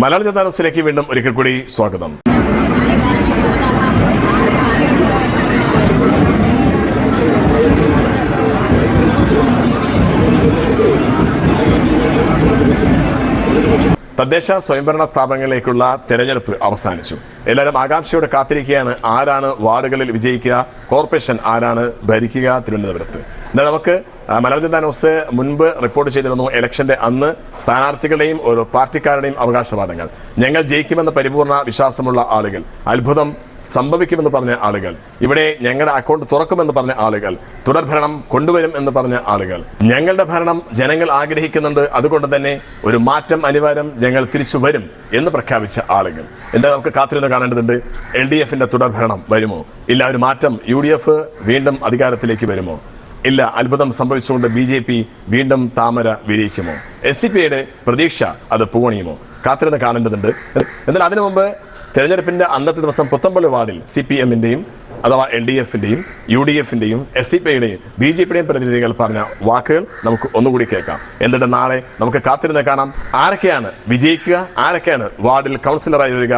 മലയാള ജനതാ ന്യൂസിലേക്ക് വീണ്ടും ഒരിക്കൽ കൂടി സ്വാഗതം. തദ്ദേശ സ്വയംഭരണ സ്ഥാപനങ്ങളിലേക്കുള്ള തെരഞ്ഞെടുപ്പ് അവസാനിച്ചു. എല്ലാവരും ആകാംക്ഷയോടെ കാത്തിരിക്കുകയാണ്. ആരാണ് വാർഡുകളിൽ വിജയിക്കുക? കോർപ്പറേഷൻ ആരാണ് ഭരിക്കുക? തിരുവനന്തപുരത്ത്. എന്നാൽ നമുക്ക് ആ, മലയാള ജനതാ ന്യൂസ് മുൻപ് റിപ്പോർട്ട് ചെയ്തിരുന്നു ഇലക്ഷന്റെ അന്ന് സ്ഥാനാർത്ഥികളുടെയും ഒരു പാർട്ടിക്കാരുടെയും അവകാശവാദങ്ങൾ. ഞങ്ങൾ ജയിക്കുമെന്ന പരിപൂർണ വിശ്വാസമുള്ള ആളുകൾ. അത്ഭുതം സംഭവിക്കുമെന്ന് പറഞ്ഞ ആളുകൾ. ഇവിടെ ഞങ്ങളുടെ അക്കൗണ്ട് തുറക്കുമെന്ന് പറഞ്ഞ ആളുകൾ. തുടർഭരണം കൊണ്ടുവരും എന്ന് പറഞ്ഞ ആളുകൾ. ഞങ്ങളുടെ ഭരണം ജനങ്ങൾ ആഗ്രഹിക്കുന്നുണ്ട്. അതുകൊണ്ട് തന്നെ ഒരു മാറ്റം അനിവാര്യം ഞങ്ങൾ തിരിച്ചു വരും എന്ന് പ്രഖ്യാപിച്ച ആളുകൾ. എന്താ നമുക്ക് കാത്തിരുന്ന് കാണേണ്ടതുണ്ട്? എൽ ഡി എഫിന്റെ തുടർഭരണം വരുമോ? ഇല്ല ഒരു മാറ്റം യു ഡി എഫ് വീണ്ടും അധികാരത്തിലേക്ക് വരുമോ? ഇല്ല അത്ഭുതം സംഭവിച്ചുകൊണ്ട് ബി ജെ പി വീണ്ടും താമര വിരിയിക്കുമോ? എസ് സി പിയുടെ പ്രതീക്ഷ അത് പൂണിയുമോ കാത്തിരുന്ന് കാണേണ്ടതുണ്ട്. എന്നാൽ അതിനു മുമ്പ് തെരഞ്ഞെടുപ്പിന്റെ അന്നത്തെ ദിവസം പുത്തമ്പള്ളി വാർഡിൽ സി പി എമ്മിന്റെയും അഥവാ എൽ ഡി എഫിന്റെയും യു ഡി എഫിന്റെയും എസ് ഡി പിയുടെയും ബി ജെ പിയുടെയും പ്രതിനിധികൾ പറഞ്ഞ വാക്കുകൾ നമുക്ക് ഒന്നുകൂടി കേൾക്കാം. എന്നിട്ട് നാളെ നമുക്ക് കാത്തിരുന്ന് കാണാം. ആരൊക്കെയാണ് വിജയിക്കുക? ആരൊക്കെയാണ് വാർഡിൽ കൗൺസിലറായി വരിക?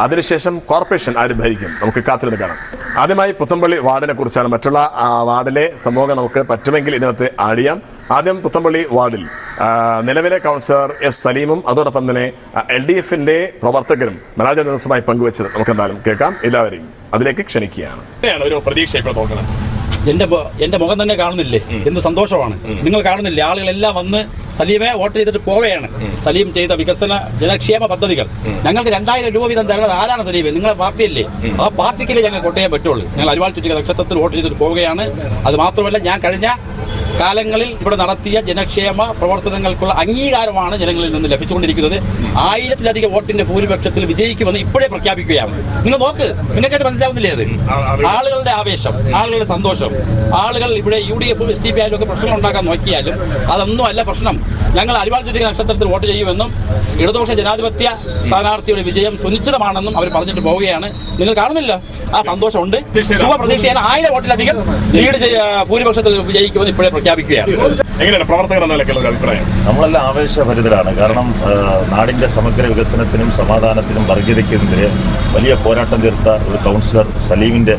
അതിനുശേഷം കോർപ്പറേഷൻ ആര് ഭരിക്കും? നമുക്ക് കാത്തിരുന്ന് കാണാം. ആദ്യമായി പുത്തമ്പള്ളി വാർഡിനെ കുറിച്ചാണ്. മറ്റുള്ള വാർഡിലെ സംഭവങ്ങൾ നമുക്ക് പറ്റുമെങ്കിൽ ഇതിനകത്ത് ആടിയാം ആദ്യം പുത്തമ്പള്ളി വാർഡിൽ നിലവിലെ കൗൺസിലർ എസ് സലീമും അതോടൊപ്പം തന്നെ എൽ ഡി എഫിന്റെ പ്രവർത്തകരും മനാജ ദിവസമായി പങ്കുവച്ചത് നമുക്ക് എന്തായാലും കേൾക്കാം. എല്ലാവരെയും അതിലേക്ക് ക്ഷണിക്കുകയാണ്. ഒരു പ്രതീക്ഷ ഇപ്പോൾ നോക്കണം എന്റെ എന്റെ മുഖം തന്നെ കാണുന്നില്ലേ? എന്ത് സന്തോഷമാണ്. നിങ്ങൾ കാണുന്നില്ലേ? ആളുകളെല്ലാം വന്ന് സലീമെ വോട്ട് ചെയ്തിട്ട് പോവുകയാണ്. സലീം ചെയ്ത വികസന ജനക്ഷേമ പദ്ധതികൾ. ഞങ്ങൾക്ക് രണ്ടായിരം രൂപ വീതം തരുന്നത് ആരാണ് സലീമെ? നിങ്ങളെ പാർട്ടിയല്ലേ? ആ പാർട്ടിക്കല്ലേ ഞങ്ങൾ കൊട്ടയാൻ പറ്റുള്ളൂ. ഞങ്ങൾ അരിവാൾ ചുറ്റിക നക്ഷത്രത്തിൽ വോട്ട് ചെയ്തിട്ട് പോവുകയാണ്. അത് മാത്രമല്ല ഞാൻ കഴിഞ്ഞ കാലങ്ങളിൽ ഇവിടെ നടത്തിയ ജനക്ഷേമ പ്രവർത്തനങ്ങൾക്കുള്ള അംഗീകാരമാണ് ജനങ്ങളിൽ നിന്ന് ലഭിച്ചുകൊണ്ടിരിക്കുന്നത്. ആയിരത്തിലധികം വോട്ടിന്റെ ഭൂരിപക്ഷത്തിൽ വിജയിക്കുമെന്ന് ഇപ്പോഴേ പ്രഖ്യാപിക്കുകയാണ്. നിങ്ങൾ നോക്ക് നിങ്ങൾക്ക് മനസ്സിലാവുന്നില്ലേ അത്? ആളുകളുടെ ആവേശം ആളുകളുടെ സന്തോഷം. ആളുകൾ ഇവിടെ യു ഡി എഫും എസ് ഡി പി ആയാലും ഒക്കെ പ്രശ്നം ഉണ്ടാക്കാൻ നോക്കിയാലും അതൊന്നും അല്ല പ്രശ്നം. ഞങ്ങൾ അരിവാൾ ചുറ്റിക നക്ഷത്രത്തിൽ വോട്ട് ചെയ്യുമെന്നും ഇടതുപക്ഷ ജനാധിപത്യ സ്ഥാനാർത്ഥിയുടെ വിജയം സുനിശ്ചിതമാണെന്നും അവർ പറഞ്ഞിട്ട് പോവുകയാണ്. നിങ്ങൾ കാണുന്നില്ല? ആ സന്തോഷമുണ്ട്. ശുഭപ്രതീക്ഷയാണ് ആയിരം വോട്ടിലധികം ലീഡ് ഭൂരിപക്ഷത്തിൽ വിജയിക്കുമെന്ന് ഇപ്പോഴേ പ്രഖ്യാപിക്കുകയാണ്. എങ്ങനെയാണ് പ്രവർത്തകർ എന്ന നിലയ്ക്കുള്ള ഒരു അഭിപ്രായം? നമ്മളെല്ലാം ആവേശഭരിതരാണ്. കാരണം നാടിന്റെ സമഗ്ര വികസനത്തിനും സമാധാനത്തിനും വർഗീയതയ്ക്കെതിരെ വലിയ പോരാട്ടം തീർത്ത ഒരു കൗൺസിലർ സലീമിന്റെ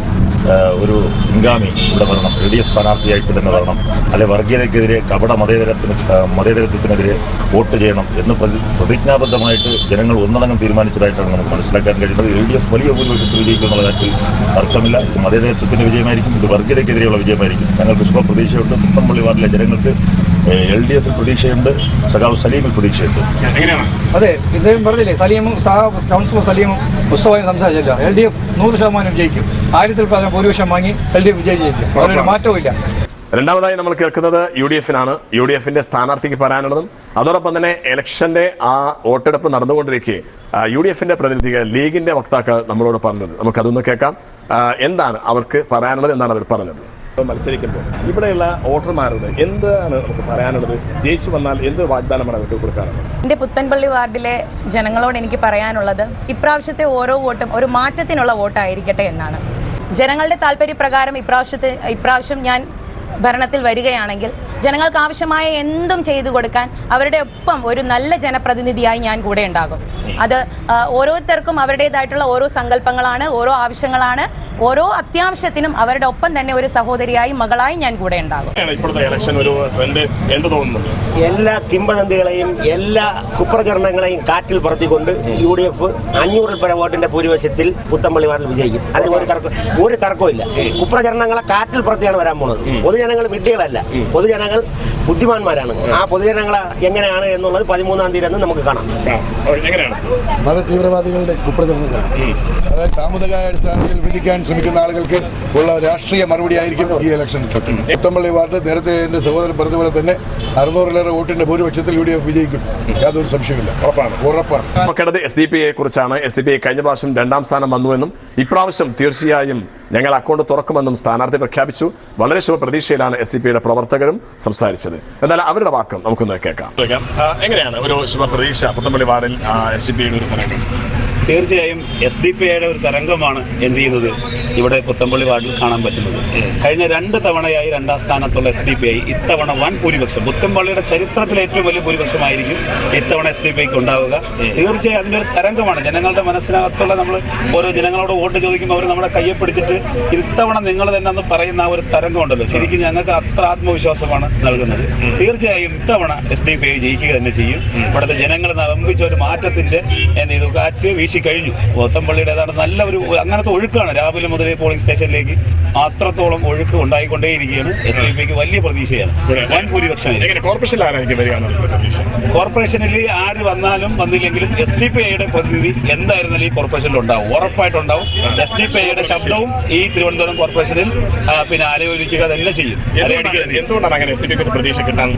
ഒരു പിൻഗാമി ഇവിടെ വരണം. എൽ ഡി എഫ് സ്ഥാനാർത്ഥിയായിട്ട് തന്നെ വരണം. അല്ലെ വർഗീയതയ്ക്കെതിരെ കപട മതേതരത്തിന് മതേതരത്വത്തിനെതിരെ വോട്ട് ചെയ്യണം എന്ന് പ്രതിജ്ഞാബദ്ധമായിട്ട് ജനങ്ങൾ ഒന്നടങ്കം തീരുമാനിച്ചതായിട്ടാണ് നമുക്ക് മനസ്സിലാക്കാൻ കഴിയുന്നത്. എൽ ഡി എഫ് വലിയ ഭൂരിപക്ഷത്തിൽ വിജയിക്കും എന്നുള്ള കാര്യത്തിൽ തർക്കമില്ല. ഇത് മതേതരത്വത്തിന്റെ വിജയമായിരിക്കും ഇത് വർഗീയതയ്ക്കെതിരെയുള്ള വിജയമായിരിക്കും. ഞങ്ങൾക്ക് പ്രതീക്ഷയുണ്ട് പുത്തമ്പള്ളി വാർഡിലെ ജനങ്ങൾക്ക് എൽ ഡി എഫിൽ പ്രതീക്ഷയുണ്ട്. സഖാവ് സലീമിൽ പ്രതീക്ഷയുണ്ട്. എങ്ങനെയാണ്? അതെ ഇദ്ദേഹം പറഞ്ഞില്ലേ? സലീമും സഹ കൗൺസിലർ സലീമും പുസ്തകമായും സംസാരിച്ചല്ലോ. എൽ ഡി എഫ് നൂറ് ശതമാനം ജയിക്കും ആയിരത്തിൽ പറഞ്ഞ ഭൂരിപക്ഷം വാങ്ങി എൽ ഡി എഫ് വിജയിച്ചിരിക്കും. അതിനൊരു മാറ്റവും രണ്ടാമതായി നമ്മൾ കേൾക്കുന്നത് യു ഡി എഫിനാണ്. യു ഡി എഫിന്റെ സ്ഥാനാർത്ഥിക്ക് പറയാനുള്ളതും അതോടൊപ്പം തന്നെ ഇലക്ഷന്റെ ആ വോട്ടെടുപ്പ് നടന്നുകൊണ്ടിരിക്കെ യു ഡി എഫിന്റെ പ്രതിനിധികൾ ലീഗിന്റെ വക്താക്കൾ നമ്മളോട് പറഞ്ഞത്. നമുക്ക് അതൊന്ന് കേൾക്കാം എന്താണ് അവർക്ക് പറയാനുള്ളത് എന്നാണ് അവർ പറഞ്ഞത്? മത്സരിക്കുമ്പോൾ ഇവിടെയുള്ള വോട്ടർമാരോട് എന്താണ് നമുക്ക് പറയാനുള്ളത്? ജയിച്ചു വന്നാൽ എന്ത് വാഗ്ദാനമാണ് അവർക്ക് കൊടുക്കാറുള്ളത്? എന്റെ പുത്തൻപള്ളി വാർഡിലെ ജനങ്ങളോട് എനിക്ക് പറയാനുള്ളത് ഇപ്രാവശ്യത്തെ ഓരോ വോട്ടും ഒരു മാറ്റത്തിനുള്ള വോട്ടായിരിക്കട്ടെ എന്നാണ്. ജനങ്ങളുടെ താല്പര്യപ്രകാരം ഇപ്രാവശ്യത്തെ ഇപ്രാവശ്യം ഞാൻ ഭരണത്തിൽ വരികയാണെങ്കിൽ ജനങ്ങൾക്ക് ആവശ്യമായ എന്തും ചെയ്തു കൊടുക്കാൻ അവരുടെ ഒപ്പം ഒരു നല്ല ജനപ്രതിനിധിയായി ഞാൻ കൂടെ ഉണ്ടാകും. അത് ഓരോരുത്തർക്കും അവരുടേതായിട്ടുള്ള ഓരോ സങ്കല്പങ്ങളാണ് ഓരോ ആവശ്യങ്ങളാണ് ഓരോ അത്യാവശ്യത്തിനും അവരുടെ ഒപ്പം തന്നെ ഒരു സഹോദരിയായി മകളായി ഞാൻ കൂടെ ഉണ്ടാകും. എല്ലാ കിംവദന്തികളെയും എല്ലാ കുപ്രചരണങ്ങളെയും കാറ്റിൽ പറത്തിക്കൊണ്ട് യു ഡി എഫ് അഞ്ഞൂറിൽ പരം വോട്ടിന്റെ ഭൂരിപക്ഷത്തിൽ പുത്തമ്പള്ളി വാർഡിൽ വിജയിക്കും. അതിന് ഒരു തർക്കം ഒരു തർക്കവും ഇല്ല. കുപ്രചരണങ്ങളെ കാറ്റിൽ പറത്തിയാണ് വരാൻ പോണത്. പൊതുജനങ്ങൾ വിഡ്ഢികളല്ല. പൊതുജനങ്ങൾ ബുദ്ധിമാന്മാരാണ്. ആ പൊതുജനങ്ങൾ എങ്ങനെയാണ് എന്നുള്ളത് പതിമൂന്നാം തീയതി അന്ന് നമുക്ക് കാണാം. എങ്ങനെയാണ്? മത തീവ്രവാദികളുടെ കുപ്രചരണങ്ങൾ. അതായത് സാമുദായിക അടിസ്ഥാനത്തിൽ വിധിക്കാൻ ശ്രമിക്കുന്ന ആളുകൾക്ക് ഉള്ള രാഷ്ട്രീയ മറുപടി ആയിരിക്കും ഈ ഇലക്ഷൻ സത്യം. പുത്തമ്പള്ളി വാർഡ് നേരത്തെ എന്റെ സഹോദരൻ പറഞ്ഞതുപോലെ തന്നെ അറുന്നൂറിലേറെ വോട്ടിന്റെ ഭൂരിപക്ഷത്തിൽ യു ഡി എഫ് വിജയിക്കും. യാതൊരു സംശയമില്ല ഉറപ്പാണ്. ഉറപ്പാണ്. എസ് ഡി പി എ കുറിച്ചാണ് എസ് ഡി പി ഐ കഴിഞ്ഞ പ്രാവശ്യം രണ്ടാം സ്ഥാനം വന്നുവെന്നും ഇപ്രാവശ്യം തീർച്ചയായും ഞങ്ങൾ അക്കൗണ്ട് തുറക്കുമെന്നും സ്ഥാനാർത്ഥി പ്രഖ്യാപിച്ചു. വളരെ ശുഭ പ്രതീക്ഷയിലാണ് എസ് ഡി പിയുടെ പ്രവർത്തകരും സംസാരിച്ചത്. എന്നാൽ അവരുടെ വാക്കും നമുക്കൊന്ന് കേൾക്കാം. എങ്ങനെയാണ് ഒരു ശുഭ പ്രതീക്ഷ പുത്തമ്പള്ളി വാർഡിൽ എസ് ഡി പിയുടെ ഒരു തീർച്ചയായും എസ് ഡി പി ഐയുടെ ഒരു തരംഗമാണ് എന്ത് ചെയ്യുന്നത്? ഇവിടെ പുത്തമ്പള്ളി വാർഡിൽ കാണാൻ പറ്റുന്നത്. കഴിഞ്ഞ രണ്ട് തവണയായി രണ്ടാം സ്ഥാനത്തുള്ള എസ് ഡി പി ഐ ഇത്തവണ വൻ ഭൂരിപക്ഷം. പുത്തമ്പള്ളിയുടെ ചരിത്രത്തിലെ ഏറ്റവും വലിയ ഭൂരിപക്ഷമായിരിക്കും ഇത്തവണ എസ് ഡി പി ഐക്ക് ഉണ്ടാവുക. തീർച്ചയായും അതിന്റെ ഒരു തരംഗമാണ്. ജനങ്ങളുടെ മനസ്സിനകത്തുള്ള നമ്മൾ ഓരോ ജനങ്ങളോട് വോട്ട് ചോദിക്കുമ്പോൾ അവർ നമ്മളെ കയ്യെ പിടിച്ചിട്ട് ഇത്തവണ നിങ്ങൾ തന്നെ എന്ന് പറയുന്ന ആ ഒരു തരംഗമുണ്ടല്ലോ ശരിക്കും ഞങ്ങൾക്ക് അത്ര ആത്മവിശ്വാസമാണ് നൽകുന്നത്. തീർച്ചയായും ഇത്തവണ എസ് ഡി പി ഐ ജയിക്കുക തന്നെ ചെയ്യും. ഇവിടുത്തെ ജനങ്ങൾ നമ്പിച്ച ഒരു മാറ്റത്തിന്റെ എന്ത് ചെയ്തു? കാറ്റ് വീശി കഴിഞ്ഞു. പോത്തമ്പള്ളിയുടെ ഏതാണ്ട് നല്ല ഒരു അങ്ങനത്തെ ഒഴുക്കാണ്. രാവിലെ മുതലേ പോളിംഗ് സ്റ്റേഷനിലേക്ക് അത്രത്തോളം ഒഴുക്ക് ഉണ്ടായിക്കൊണ്ടേയിരിക്കുകയാണ്. എസ് ഡി പിക്ക് വലിയ പ്രതീക്ഷയാണ്. വൻ കോർപ്പറേഷനിൽ ആര് വന്നാലും വന്നില്ലെങ്കിലും എസ് ഡി പി ഐയുടെ പ്രതിനിധി എന്തായിരുന്നാലും ഈ കോർപ്പറേഷനിൽ ഉണ്ടാവും. ഉറപ്പായിട്ടുണ്ടാവും. എസ് ഡി പി ഐയുടെ ശബ്ദവും ഈ തിരുവനന്തപുരം കോർപ്പറേഷനിൽ പിന്നെ ആലോചിക്കുക തന്നെ ചെയ്യും. ചെയ്യും. എന്തുകൊണ്ടാണ് അങ്ങനെ എസ് ഡി പി പ്രതീക്ഷ കിട്ടാൻ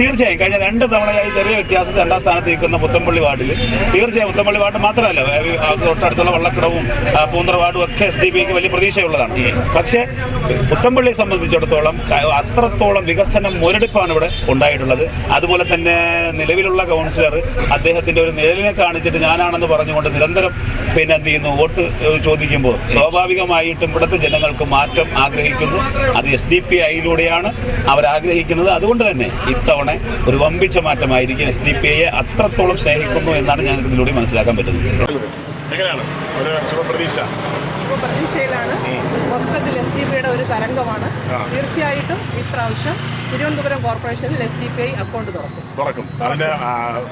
തീർച്ചയായും. കഴിഞ്ഞ രണ്ട് തവണയായി ചെറിയ വ്യത്യാസത്തിൽ രണ്ടാം സ്ഥാനത്ത് നിൽക്കുന്ന പുത്തമ്പള്ളി വാർഡിൽ തീർച്ചയായും പുത്തമ്പള്ളി വാർഡ് മാത്രമല്ല ആ തൊട്ടടുത്തുള്ള വള്ളക്കിടവും പൂന്തറവാടും ഒക്കെ എസ് ഡി പിക്ക് വലിയ പ്രതീക്ഷയുള്ളതാണ്. പക്ഷേ പുത്തമ്പള്ളിയെ സംബന്ധിച്ചിടത്തോളം അത്രത്തോളം വികസനം മുരടിപ്പാണ് ഇവിടെ ഉണ്ടായിട്ടുള്ളത്. അതുപോലെ തന്നെ നിലവിലുള്ള കൗൺസിലർ അദ്ദേഹത്തിന്റെ ഒരു നിഴലിനെ കാണിച്ചിട്ട് ഞാനാണെന്ന് പറഞ്ഞുകൊണ്ട് നിരന്തരം പിന്നെ എന്ത് ചെയ്യുന്നു? വോട്ട് ചോദിക്കുമ്പോൾ സ്വാഭാവികമായിട്ടും ഇവിടുത്തെ ജനങ്ങൾക്ക് മാറ്റം ആഗ്രഹിക്കുന്നു. അത് എസ് ഡി പി ഐയിലൂടെയാണ് അവരാഗ്രഹിക്കുന്നത് അതുകൊണ്ട് തന്നെ ഇത്തവണ ഒരു വമ്പിച്ച മാറ്റമായിരിക്കും എസ് ഡി പി ഐയെ അത്രത്തോളം സ്നേഹിക്കുന്നു എന്നാണ് ഞങ്ങൾക്ക് ഇതിലൂടെ മനസ്സിലാക്കാൻ പറ്റുന്നത്. എങ്ങനെയാണ്? ഒരു ശുഭപ്രതീക്ഷ. ശുഭപ്രതീക്ഷയിലാണ്. മൊത്തത്തിൽ എസ് ഡി പിയുടെ ഒരു തരംഗമാണ്. തീർച്ചയായിട്ടും ഇപ്രാവശ്യം തിരുവനന്തപുരം കോർപ്പറേഷനിൽ S D P I account തുറക്കും. തുറക്കും. അതിന്റെ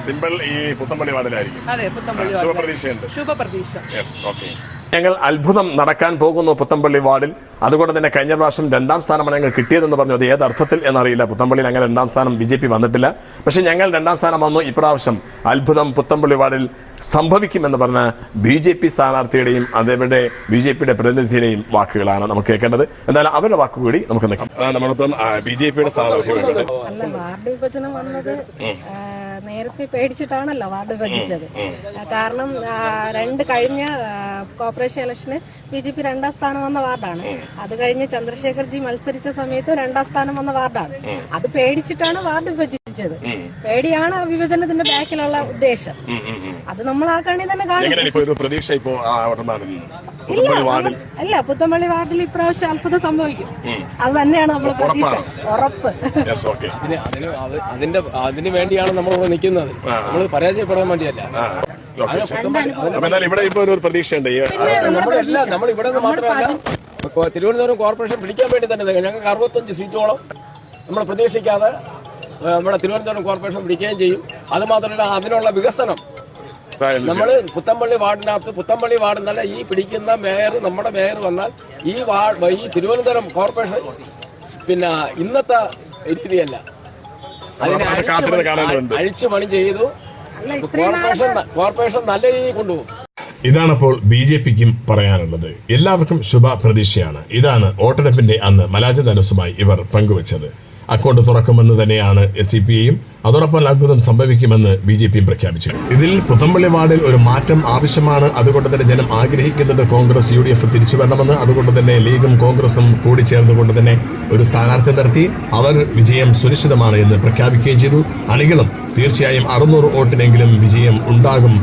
സിമ്പിൾ ഈ പുത്തമ്പള്ളി വാർഡിലായിരിക്കും അതെ പുത്തമ്പള്ളി. ശുഭപ്രതീക്ഷയുണ്ട്. ശുഭപ്രതീക്ഷ. ഞങ്ങൾ അത്ഭുതം നടക്കാൻ പോകുന്നു പുത്തമ്പള്ളി വാർഡിൽ അതുകൊണ്ട് തന്നെ കഴിഞ്ഞ പ്രാവശ്യം രണ്ടാം സ്ഥാനമാണ് ഞങ്ങൾ കിട്ടിയതെന്ന് പറഞ്ഞു. അത് ഏത് അർത്ഥത്തിൽ എന്നറിയില്ല. പുത്തമ്പള്ളിയിൽ അങ്ങനെ രണ്ടാം സ്ഥാനം ബി ജെ പി വന്നിട്ടില്ല. പക്ഷേ ഞങ്ങൾ രണ്ടാം സ്ഥാനം വന്നു. ഇപ്രാവശ്യം അത്ഭുതം പുത്തമ്പള്ളി വാർഡിൽ സംഭവിക്കുമെന്ന് പറഞ്ഞ ബി ജെ പി സ്ഥാനാർത്ഥിയുടെയും അതേപോലെ ബി ജെ പിയുടെ പ്രതിനിധിയുടെയും വാക്കുകളാണ് നമുക്ക് കേൾക്കേണ്ടത്. എന്തായാലും അവരുടെ വാക്കുകൂടി നമുക്ക് നിൽക്കാം. നമ്മളിപ്പം ബി ജെ പിയുടെ സ്ഥാനാർത്ഥി അല്ല വാർഡ് വിഭജനം വന്നത് നേരത്തെ പേടിച്ചിട്ടാണല്ലോ വാർഡ് വിഭജിച്ചത്. കാരണം രണ്ട് കഴിഞ്ഞ കോർപ്പറേഷൻ ഇലക്ഷന് ബി ജെ പി രണ്ടാം സ്ഥാനം വന്ന വാർഡാണ്. അത് കഴിഞ്ഞ് ചന്ദ്രശേഖർജി മത്സരിച്ച സമയത്ത് രണ്ടാം സ്ഥാനം വന്ന വാർഡാണ്. അത് പേടിച്ചിട്ടാണ് വാർഡ് വിഭജിച്ചത്. പേടിയാണ് ആ വിഭജനത്തിന്റെ ബാക്കിലുള്ള ഉദ്ദേശം. അത് നമ്മൾ ആ കണ്ണി തന്നെ കാണും. അല്ല പുത്തമ്പള്ളി വാർഡിൽ ഇപ്രാവശ്യം അത്ഭുതം സംഭവിക്കും. അത് തന്നെയാണ് നമ്മൾ പ്രതീക്ഷ. ഉറപ്പ്. യെസ് ഓക്കെ അതിന് അതിന് അതിന്റെ അതിന് വേണ്ടിയാണ് നമ്മൾ ഇവിടെ നിൽക്കുന്നത് നമ്മൾ പരാജയപ്പെടാൻ വേണ്ടിയല്ല. ഇവിടെ ഇപ്പൊ ഒരു പ്രതീക്ഷയുണ്ട്. നമ്മളിവിടെ നമ്മളെല്ലാം നമ്മൾ ഇവിടെ മാത്രമല്ല തിരുവനന്തപുരം കോർപ്പറേഷൻ പിടിക്കാൻ വേണ്ടി തന്നെ ഞങ്ങൾക്ക് അറുപത്തഞ്ച് സീറ്റോളം നമ്മൾ പ്രതീക്ഷിക്കാതെ നമ്മുടെ തിരുവനന്തപുരം കോർപ്പറേഷൻ പിടിക്കുകയും ചെയ്യും. അതുമാത്രമല്ല അതിനുള്ള വികസനം. നമ്മൾ പുത്തമ്പള്ളി വാർഡിനകത്ത് പുത്തമ്പള്ളി വാർഡ് എന്നല്ല ഈ പിടിക്കുന്ന മേയർ നമ്മുടെ മേയർ വന്നാൽ ഈ വാർഡ് ഈ തിരുവനന്തപുരം കോർപ്പറേഷൻ പിന്നെ ഇന്നത്തെ രീതിയല്ല. അതിനെ അഴിച്ചു പണി ചെയ്തു. കോർപ്പറേഷൻ കോർപ്പറേഷൻ നല്ല രീതിയിൽ കൊണ്ടുപോകും. ഇതാണപ്പോൾ ബി ജെ പിക്കും പറയാനുള്ളത്. എല്ലാവർക്കും ശുഭ പ്രതീക്ഷയാണ് ഇതാണ് വോട്ടെടുപ്പിന്റെ അന്ന് മലാജ ധനുസുമായി ഇവർ പങ്കുവച്ചത്. അക്കൗണ്ട് തുറക്കുമെന്ന് തന്നെയാണ് എസ് ഡി പി ഐയും അതോടൊപ്പം അത്ഭുതം സംഭവിക്കുമെന്ന് ബി ജെ പിയും പ്രഖ്യാപിച്ചു. ഇതിൽ പുത്തമ്പള്ളി വാർഡിൽ ഒരു മാറ്റം ആവശ്യമാണ്. അതുകൊണ്ട് തന്നെ ജനം ആഗ്രഹിക്കുന്നുണ്ട് കോൺഗ്രസ് യു ഡി എഫ് തിരിച്ചു വരണമെന്ന്. അതുകൊണ്ട് തന്നെ ലീഗും കോൺഗ്രസും കൂടി ചേർന്നുകൊണ്ട് തന്നെ ഒരു സ്ഥാനാർത്ഥി നിർത്തി. അവർ വിജയം സുനിശ്ചിതമാണ് എന്ന് പ്രഖ്യാപിക്കുകയും ചെയ്തു. അണികളും തീർച്ചയായും അറുന്നൂറ് വോട്ടിനെങ്കിലും വിജയം ഉണ്ടാകും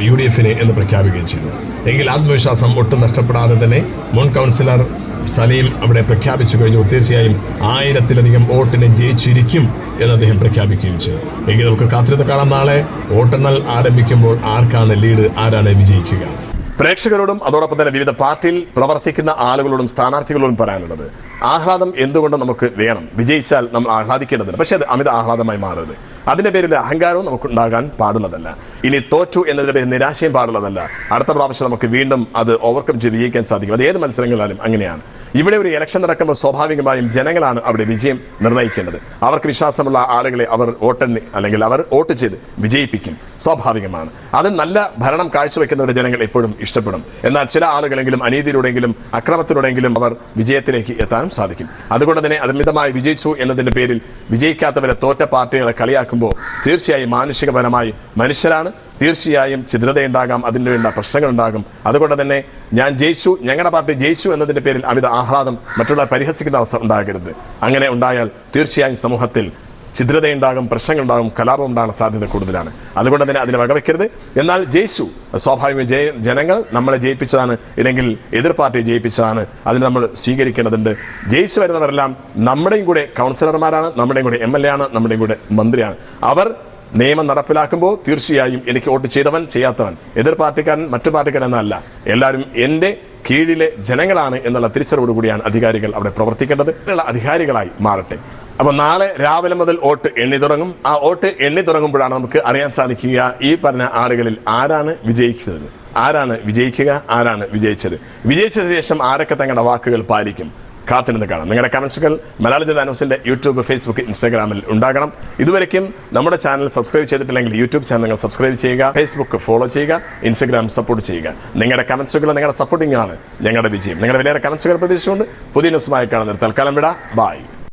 യു ഡി എഫിനെ എന്ന് പ്രഖ്യാപിക്കുകയും ചെയ്തു. എങ്കിൽ ആത്മവിശ്വാസം ഒട്ടും നഷ്ടപ്പെടാതെ തന്നെ മുൻ കൗൺസിലർ സലീം അവിടെ പ്രഖ്യാപിച്ചു കഴിഞ്ഞു. തീർച്ചയായും ആയിരത്തിലധികം വോട്ടിനെ ജയിച്ചിരിക്കും എന്ന് അദ്ദേഹം പ്രഖ്യാപിക്കുകയും ചെയ്തു. എങ്കിൽ നമുക്ക് കാത്തിരുന്ന് കാണാം നാളെ. വോട്ടെണ്ണൽ ആരംഭിക്കുമ്പോൾ ആർക്കാണ് ലീഡ് ആരാണ് വിജയിക്കുക? പ്രേക്ഷകരോടും അതോടൊപ്പം തന്നെ വിവിധ പാർട്ടിയിൽ പ്രവർത്തിക്കുന്ന ആളുകളോടും സ്ഥാനാർത്ഥികളോടും പറയാനുള്ളത്. ആഹ്ലാദം എന്തുകൊണ്ട് നമുക്ക് വേണം. വിജയിച്ചാൽ നമ്മൾ ആഹ്ലാദിക്കേണ്ടതുണ്ട് പക്ഷേ അത് അമിത ആഹ്ലാദമായി മാറരുത്. അതിന്റെ പേരിൽ അഹങ്കാരവും നമുക്ക് ഉണ്ടാകാൻ പാടുള്ളതല്ല. ഇനി തോറ്റു എന്നതിന്റെ പേര് നിരാശയും പാടുള്ളതല്ല അടുത്ത പ്രാവശ്യം നമുക്ക് വീണ്ടും അത് ഓവർകം ചെയ്ത് വിജയിക്കാൻ സാധിക്കും. അത് ഏത് മത്സരങ്ങളിലും അങ്ങനെയാണ്. ഇവിടെ ഒരു ഇലക്ഷൻ നടക്കുമ്പോൾ സ്വാഭാവികമായും ജനങ്ങളാണ് അവിടെ വിജയം നിർണയിക്കേണ്ടത് അവർക്ക് വിശ്വാസമുള്ള ആളുകളെ അവർ വോട്ടെണ്ണി അല്ലെങ്കിൽ അവർ വോട്ട് ചെയ്ത് വിജയിപ്പിക്കും. സ്വാഭാവികമാണ്. അത് നല്ല ഭരണം കാഴ്ചവെക്കുന്നവരുടെ ജനങ്ങൾ എപ്പോഴും ഇഷ്ടപ്പെടും. എന്നാൽ ചില ആളുകളെങ്കിലും അനീതിയിലൂടെങ്കിലും അക്രമത്തിലൂടെങ്കിലും അവർ വിജയത്തിലേക്ക് എത്താനും സാധിക്കും. അതുകൊണ്ട് തന്നെ അമിതമായി വിജയിച്ചു എന്നതിന്റെ പേരിൽ വിജയിക്കാത്തവരെ തോറ്റ പാർട്ടികളെ കളിയാക്കുമ്പോൾ തീർച്ചയായും മാനുഷികപരമായി മനുഷ്യരാണ്. തീർച്ചയായും ഛിദ്രതയുണ്ടാകാം അതിന് വേണ്ട പ്രശ്നങ്ങളുണ്ടാകും. അതുകൊണ്ട് തന്നെ ഞാൻ ജയിച്ചു ഞങ്ങളുടെ പാർട്ടി ജയിച്ചു എന്നതിന്റെ പേരിൽ അമിത ആഹ്ലാദം മറ്റുള്ള പരിഹസിക്കുന്ന അവസ്ഥ ഉണ്ടാകരുത്. അങ്ങനെ ഉണ്ടായാൽ തീർച്ചയായും സമൂഹത്തിൽ ഛിദ്രതയുണ്ടാകും പ്രശ്നങ്ങളുണ്ടാകും കലാപം ഉണ്ടാകാൻ സാധ്യത കൂടുതലാണ്. അതുകൊണ്ട് തന്നെ അതിനെ വകവെക്കരുത്. എന്നാൽ ജയിച്ചു. സ്വാഭാവിക ജയ ജനങ്ങൾ നമ്മളെ ജയിപ്പിച്ചതാണ്. ഇല്ലെങ്കിൽ എതിർ പാർട്ടിയെ ജയിപ്പിച്ചതാണ്. അതിന് നമ്മൾ സ്വീകരിക്കേണ്ടതുണ്ട്. ജയിച്ചു വരുന്നവരെല്ലാം നമ്മുടെയും കൂടെ കൗൺസിലർമാരാണ് നമ്മുടെയും കൂടെ എം എൽ എ ആണ് നമ്മുടെയും കൂടെ മന്ത്രിയാണ്. അവർ നിയമം നടപ്പിലാക്കുമ്പോൾ തീർച്ചയായും എനിക്ക് വോട്ട് ചെയ്തവൻ ചെയ്യാത്തവൻ. എതിർ പാർട്ടിക്കാരൻ മറ്റു പാർട്ടിക്കാരൻ എന്നല്ല. എല്ലാവരും എന്റെ കീഴിലെ ജനങ്ങളാണ് എന്നുള്ള തിരിച്ചറിവോടുകൂടിയാണ് അധികാരികൾ അവിടെ പ്രവർത്തിക്കേണ്ടത്. അധികാരികളായി മാറട്ടെ. അപ്പോൾ നാളെ രാവിലെ മുതൽ വോട്ട് എണ്ണി തുടങ്ങും. ആ വോട്ട് എണ്ണി തുടങ്ങുമ്പോഴാണ് നമുക്ക് അറിയാൻ സാധിക്കുക ഈ പറഞ്ഞ ആളുകളിൽ ആരാണ് വിജയിച്ചത്. ആരാണ് വിജയിക്കുക ആരാണ് വിജയിച്ചത്. വിജയിച്ചതിന് ശേഷം ആരൊക്കെ തങ്ങളുടെ വാക്കുകൾ പാലിക്കും? കാത്തിരുന്ന് കാണാം. നിങ്ങളുടെ കമൻസുകൾ മലയാള ജന ന്യൂസിന്റെ യൂട്യൂബ് ഫേസ്ബുക്ക് ഇൻസ്റ്റാഗ്രാമിൽ ഉണ്ടാകണം. ഇതുവരെയ്ക്കും നമ്മുടെ ചാനൽ സബ്സ്ക്രൈബ് ചെയ്തിട്ടില്ലെങ്കിൽ യൂട്യൂബ് ചാനൽ നിങ്ങൾ സബ്സ്ക്രൈബ് ചെയ്യുക ഫേസ്ബുക്ക് ഫോളോ ചെയ്യുക ഇൻസ്റ്റാഗ്രാം സപ്പോർട്ട് ചെയ്യുക. നിങ്ങളുടെ കമൻസുകൾ നിങ്ങളുടെ സപ്പോർട്ടിംഗ് ആണ് ഞങ്ങളുടെ വിജയം. നിങ്ങളുടെ വിലയേറെ കമൻസുകൾ പ്രതീക്ഷിച്ചുകൊണ്ട് പുതിയ ന്യൂസുമായി കാണുന്നത് തൽക്കാലം വിടാം. ബൈ